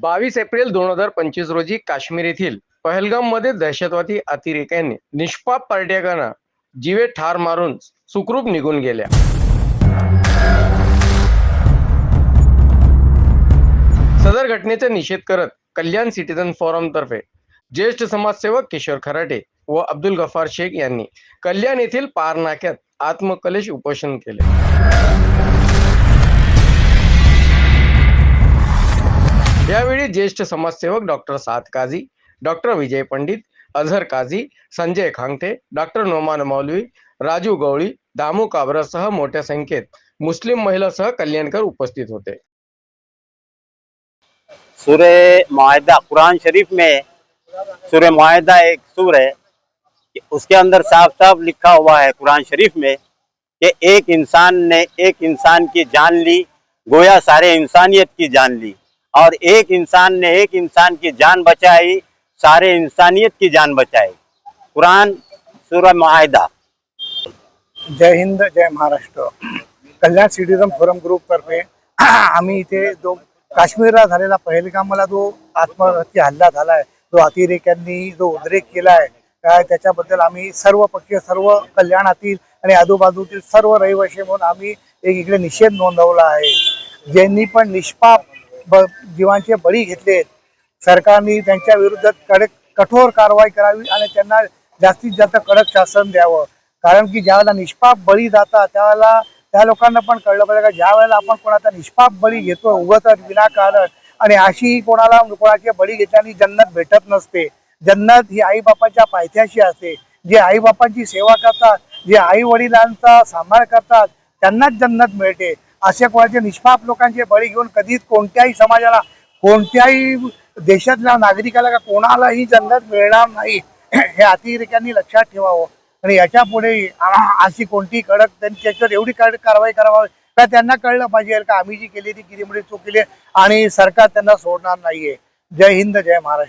बावीस एप्रिल दोन हजार पंचवीस रोजी काश्मीर येथील पहलगाममध्ये दहशतवादी अतिरेक्यांनी निष्पाप पर्यटकांना जीवे ठार मारून सुखरूप निघून गेल्या. सदर घटनेचा निषेध करत कल्याण सिटीजन फोरम तर्फे ज्येष्ठ समाजसेवक किशोर खराटे व अब्दुल गफार शेख यांनी कल्याण येथील पार नाक्यात आत्मकलेश उपोषण केले. यावेळी ज्येष्ठ समाजसेवक doctor Saad Kazi doctor Vijay Pandit Azhar Kazi, Sanjay Khangate, doctor Noman Maulvi, Raju Gawali, Damu काबरासह मोठ्या संख्येत मुस्लिम महिलासह कल्याणकर उपस्थित होते. सूर्य माहिदा कुरान शरीफ में सूर्य माहिदा एक सूर है उसके अंदर साफ़ साफ़ लिखा हुआ है कुरान शरीफ में कि एक इंसान ने एक इंसान की जान ली, गोया सारे इंसानियत की जान ली। और एक इंसान ने एक इंसान की जान बचाई सारे इंसानियत की जान बचाई। कुरान सूर्य माहिदा जय हिंद जय Maharashtra. Kalyan citizen forum group तर्फे आम्ही इथे जो काश्मीरला झालेला पहलगामला जो आत्महत्या हल्ला झाला आहे जो अतिरेक्यांनी जो उद्रेक केलाय काय त्याच्याबद्दल आम्ही सर्व पक्षीय सर्व कल्याणातील आणि आजूबाजूतील सर्व रहिवासी म्हणून आम्ही एक इकडे निषेध नोंदवला आहे. ज्यांनी पण निष्पाप ब जीवांचे बळी घेतलेत. सरकारने त्यांच्या विरुद्ध कडक कठोर कारवाई करावी आणि त्यांना जास्तीत जास्त कडक शासन द्यावं. कारण की ज्यावेळेला निष्पाप बळी जातात त्यावेळेला त्या लोकांना पण कळलं पाहिजे का ज्या वेळेला आपण कोणाचा निष्पाप बळी घेतो उगत विनाकारण. आणि अशी कोणाला कोणाची बळी घेतल्याने जन्नत भेटत नसते. जन्नत ही आई बापाच्या पायथ्याशी असते. जे आई बापांची सेवा करतात जे आई वडिलांचा सांभाळ करतात त्यांनाच जन्नत मिळते. असे कोणाचे निष्पाप लोकांचे बळी घेऊन कधीच कोणत्याही समाजाला कोणत्याही देशातल्या नागरिकाला का कोणालाही जन्नत मिळणार नाही हे अतिरेक्यांनी लक्षात ठेवावं. आणि याच्यापुढे अशी कोणती कडक त्यांनी त्याच्यावर एवढी कडक कारवाई करावी का त्यांना कळलं पाहिजे का आम्ही जी केली ती किती मोठी चूक केली आणि सरकार त्यांना सोडणार नाहीये. जय हिंद जय महाराष्ट्र.